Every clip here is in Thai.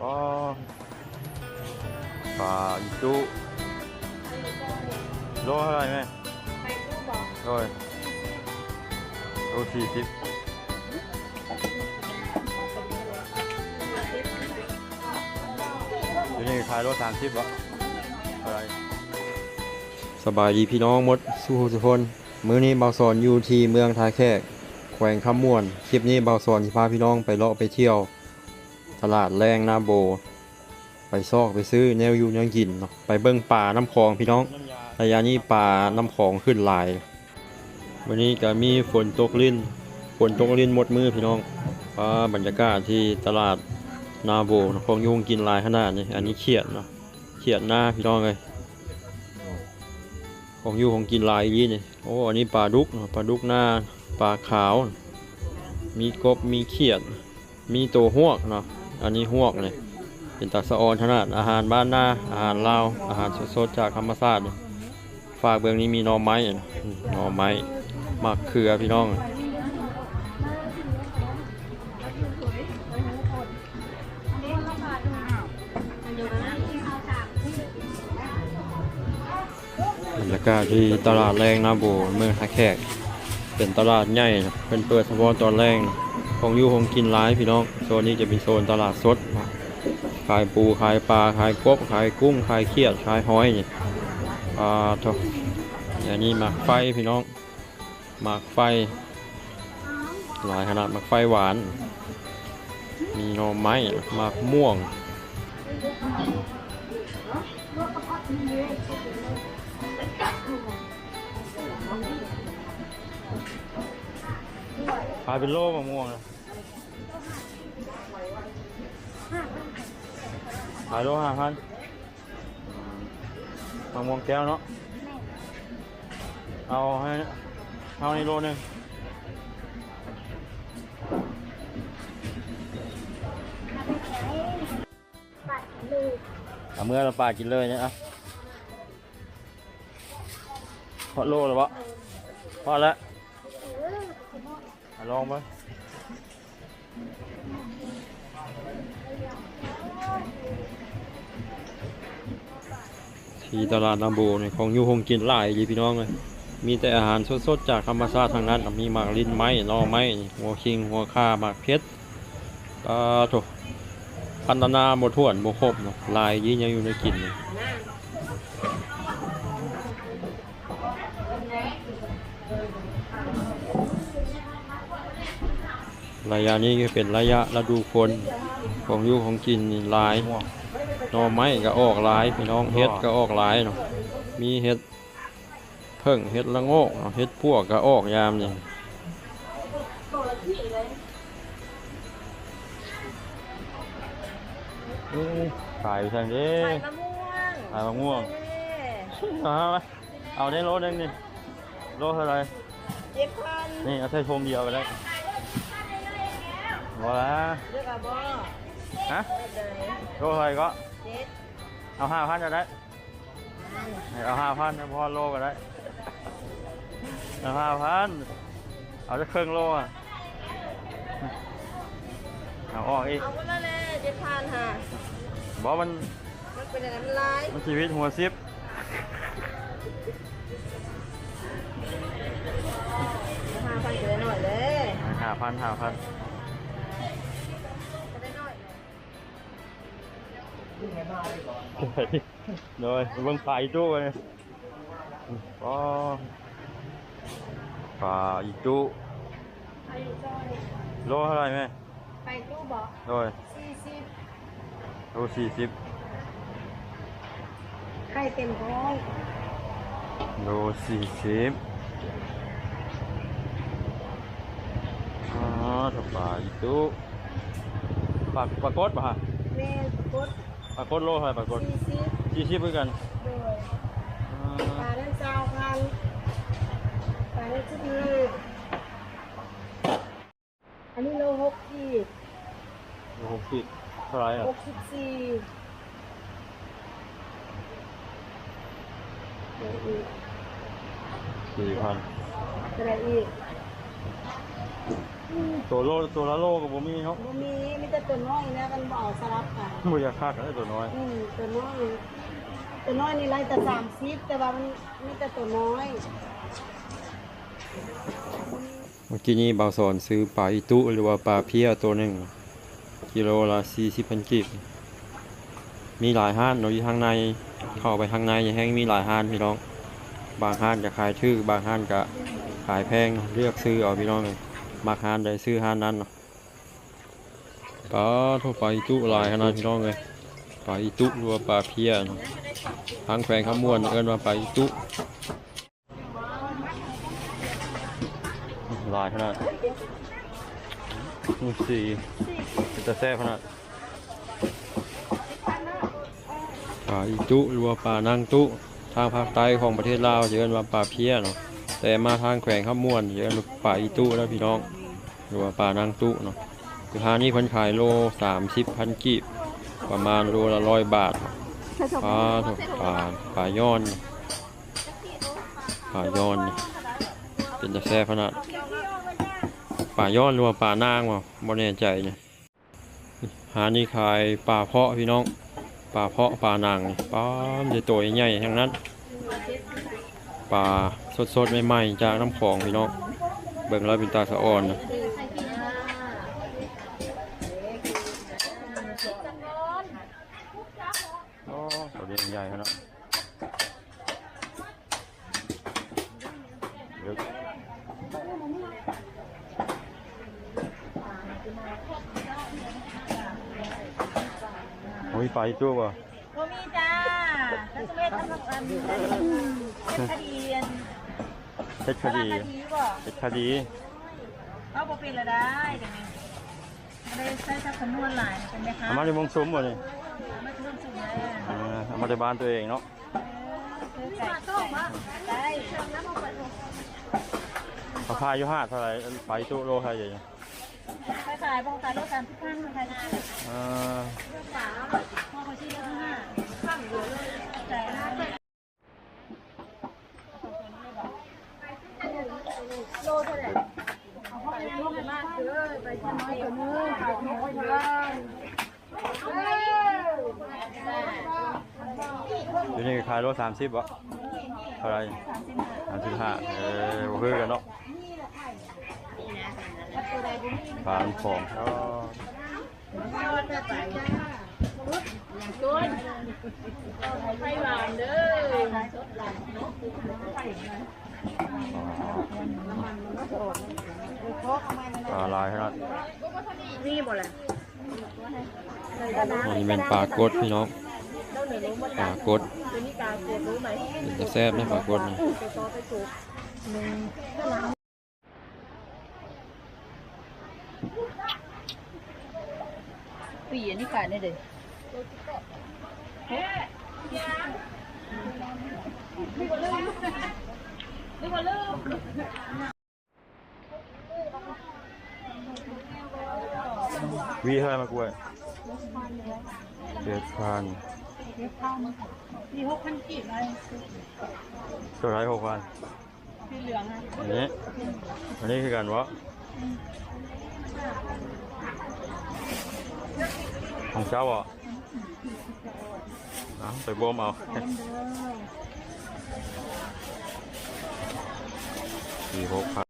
ก็ปลาอีจุโลเท่าไหร่แม่ไปตู้บอกโลยโลสี่สิบเดี๋ยวนี้ขายโลสามสิบวะอะไรสบายดีพี่น้องหมดสู้ทุกคน มื้อนี้เบาสอนอยู่ที่เมืองทาแขกแขวงคำม่วน คลิปนี้เบาสอนสิพาพี่น้องไปเลาะไปเที่ยว ตลาดแรงนาโบ ไปซอกไปซื้อแนวอยู่แนวกินเนาะไปเบิ่งป่าน้ำคลองพี่น้องระยะนี้ป่าน้ำคลองขึ้นหลาย วันนี้ก็มีฝนตกลิ้นฝนตกลิ้นหมดมือพี่น้องว่าบรรยากาศที่ตลาดนาโบเนาะของยุงกินลายขนาดนี้อันนี้เขียดเนาะเขียดหน้าพี่น้องเลยของอยู่ของกินลายอีนี่โอ้อันนี้ปลาดุกเนาะปลาดุกหน้าปลาขาว มีกบมีเขียด มีตัวหวกเนาะ อันนี้หวกเนี่ยเป็นตาสะออนขนาดอาหารบ้านหน้าอาหารลาวอาหารสดๆจากธรรมชาติฝากเบืองนี้มีหน่อไม้นาะอืมหน่อไม้มะเขือพี่น้องบรรยากาศที่ตลาดแรงนาโบเมืองท่าแขก เป็นตลาดใหญ่เป็นเปิดเฉพาะตอนแรกนะ ของอยู่ของกินร้ายพี่น้องโซนนี้จะเป็นโซนตลาดสดขายปูขายปลาขายกบขายกุ้งขายเขียดขายหอยนี่ปลาทออย่างนี้หมากไฟพี่น้องหมากไฟ หลายขนาดหมากไฟหวาน มีนอไม้หมากม่วง ขายเป็นโลมะม่วงนะขายโลห้าพันมะม่วงแก้วเนาะ เอาให้เอาในโลหนึงเอาเมื่อเราปาดกินเลยเนี่ยอะพอโลแล้วปะพอแล้ว ลองไปที่ตลาดนาโบเนี่ยของยูคงกินหลายดีพี่น้องเลยมีแต่อาหารสดๆจากธรรมชาติทางนั้น มีหมากลิ้นไม้นอไม้หัวคิง หัวข่าหมากเพชรปลาโถพันธนาหมดถ้วนหมคบเนาะลายยี่ยังอยู่ในกินนี่ ระยะนี้ก็เป็นระยะฤดูฝนของอยูของกินนี่หลายหน่อไม้ก็ออกหลายพี่น้องเฮ็ดก็ออกหลายเนาะมีเฮ็ดเพิ่งเฮ็ดละโงกเนาะเฮ็ดพวกก็ออกยามนี่อื้อขายอยู่ทางนี้ใส่มะม่วงขายมะม่วงเอาไหมเอาได้โลหนึงนี่โลเท่าไหรเจ็ดพันนี่เอาใส่ชมเดียวไปเลย พอละเลือกอะบอฮะเดี๋ยวไหนโลเท่าไหรก็เจ็ดเอาห้าพันจะได้เอาห้าพันพอโลก็ได้เอาห้าพันเอาจะครึ่งโลอะเอาออกอีกเอาหมดแล้วเลยเจ็ดพันค่ะบอกมันมันเป็นอะไรมันลายมันชีวิตหัวซิปห้าพันเกินหน่อยเลยห้าพันห้าพัน โดยเบิ่งปลาอีจู้เลยก็ปลาอีจู้ไปจอยโลเท่าไหรแม่ไปตู้บอกโดยสี่สิบโลสี่สิบไข่เต็มท้องโลสี่สิบอ๋อถ้าปลาอีจู้ปลาปลากดป่ะฮะแม่กด ปลากดโลเท่าไหรปลากดสี่สิบสี่สิบเหมือนกันโดยอ๋อปลาเล่นเจ้าพันปลาเล่นสิบห้าอันนี้โลหกขีดโลหกสิบเท่าไหรอะหกสิบสี่เดี๋ยวอีกสี่พันอะไรอีก ตัวโลตัวละโลกับผมมีเนาะบ่มีมีแต่ตัวน้อยนะมันบ่เอาสลับกันบ่อยากคาดกันได้ตัวน้อยอืมตัวน้อยตัวน้อยนี่ไล่แต่สามสิบแต่ว่ามันมีแต่ตัวน้อยเมื่อกี้นี้บางสอนซื้อปลาอีตุหรือว่าปลาเพี้ยตัวหนึ่งกิโลละ40พันกีบมีหลายห้านเนาะอยู่ข้างในเข้าไปข้างในแห้งมีหลายห้านพี่น้อง บางห้านจะขายชื่อบางห้านก็ขายแพงเนาะเลือกซื้อเอาพี่น้องเลย บางห้านใดซื้อหานนั้นเนาะปลาทั่วไปอีตุหลายขนาดพี่น้องเลยปลาอีตุหรือว่าปลาเพี้ยเนาะทางแขวงขมวนเอิ้นว่าปลาอีตุหลายขนาดนี่สี่จะแซ่บขนาดปลาอีตุหรือว่าปลานางตุทางภาคใต้ของประเทศลาวเรียกว่าปลาเพี้ยเนาะ แต่มาทางแขวงข้ามม่วนเยกว่าปลาอีตุแล้วพี่น้องหรือว่าปลานางตุเนาะคือหานี่เพิ่นขายโลสามสิบพันกีบประมาณโลละร้อยบาทปลาถูกปลาปลาย้อนปลาย้อน เป็นจะแซ่ขนาดปลาย้อนหรือว่าปลานางวะบ่แน่ใจเนี่ยหานี่ขายปลาเพาะพี่น้องปลาเพาะปลานางปลามจะตัวใหญ่ๆทั้งนั้นปลา สดๆใหม่ๆจากน้ำของพี่น้องเบิ่งแล้วเป็นตาสะอ่อนนะโอ้ตัวเลี้ยใหญ่ขนาดเดี๋ยวโอ้ยปลาอีกตัวป่ะบ่มีจ้าถ้าสมัยทำอันเป็นคดี อันเช็ดคสารดีคดีบ่เช็ดคดีเอาบ่เป็นละได้เดี๋ยวนี้ไม่ได้ใช้ทับสำนวนหลายเป็นไหมคะเอามาในวงซุ้มบ่นี่ไม่ต้องสุ่มเลยอ่าเอามาในบ้านตัวเองเนาะคือไก่ไก่ราคาอยู่ห้าเท่าไหร่ไปตู้โลเท่าไหร่เนี่ยขายขายบ่ขายรถการทุกท่านขายได้อ่าพ่อเขาชื่อเรื่องห้าข้างเดียวเลยแต่ห้า อยู่นี่ขายโลสามสิบวะเท่าไรสามสิบห้าเออบ่คือกันเนาะปลาของก็ไปหวานเด้อ ลาลายขนาดนี่บ่ล่ะอันนี้เป็นปลากดพี่น้องปลากดเป็นจะแซ่บนะปลากดนี่ปีอันนี้ขายได้เด้อวี เท่าไหร่มากล้วยเจ็ดพันมีหกพันกีบอะไรตัวไรหกพันสีเหลืองอะอันนี้ อันนี้คือกันวะของเจ้าอะเอาไปบวมเอาสี่หกพัน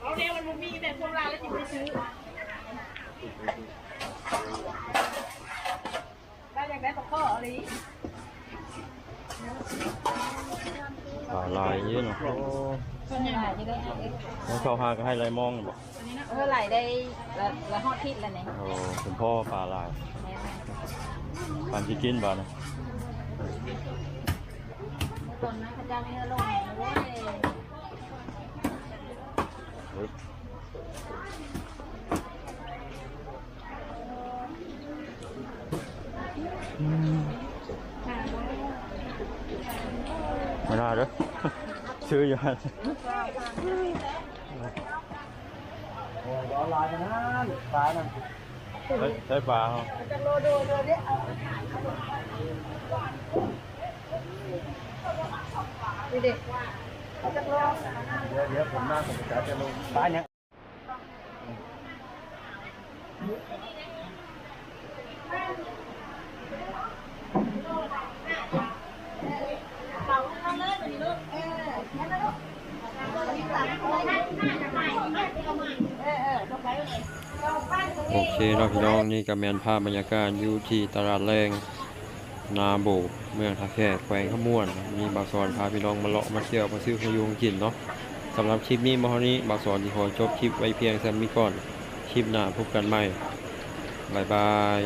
เอาเร็วมัมีแต่พวกเราแล้วจะไปซื้อได้อยากได้ตะข้ออะไรขาลยเยอะเนาะส่วนแล้วเขาหาก็ให้ลายมองบอกเออไหลได้ละละฮอดทิศละเนี่ยโอ้คุณพ่อปลาลาย ปานที่กินบ่นะตนนั้นพระเจ้าไม่ให้ลงโว้ยเฮ้ยไม่ได้อชื่ออยู่ฮะรอนลายกันนะลายใช่ปลาเหรอจะโลโดโดเนี่ยเอาดูดิจะ โลเดี๋ยวเดี๋ยวผมนั่งผมจะจะลงป้าเนี่ย โอเคเนาะพี่น้องนี่ก็แมนภาพบรรยากาศอยู่ที่ตลาดแรงนาโบกเมืองท่าแขกแขวงขมวนมีบาสอนพาพี่น้องมาเลาะมาเที่ยวมาซื้อขยุงกินเนาะสำหรับคลิปนี้มาเท่านี้บาสอนที่ขอจบคลิปไว้เพียงแค่นี้ก่อนคลิปหน้าพบกันใหม่บายบาย